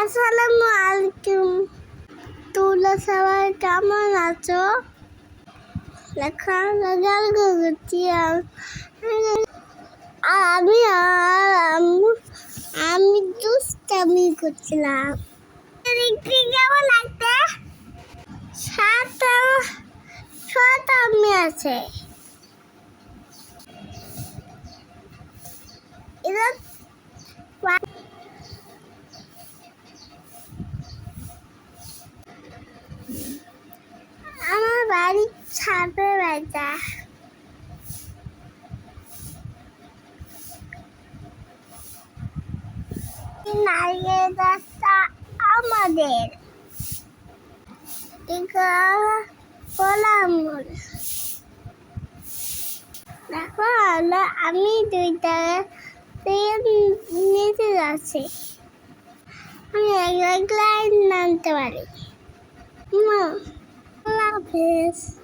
আসসালামু আলাইকুম। তোমরা সবাই কেমন আছো? আর আমি আর আমি দুষ্টামি করছিলাম। দেখতে কেমন লাগতে সাতটা ছটা আমি আছে। এটা বাড়ির ছাপে বাজা নারিকেল গাছটা আমাদের। কলামুল দেখো, হলো আমি দুইটা নিতে যাচ্ছি। আমি এক লাইন নামতে পারি। মা। mais.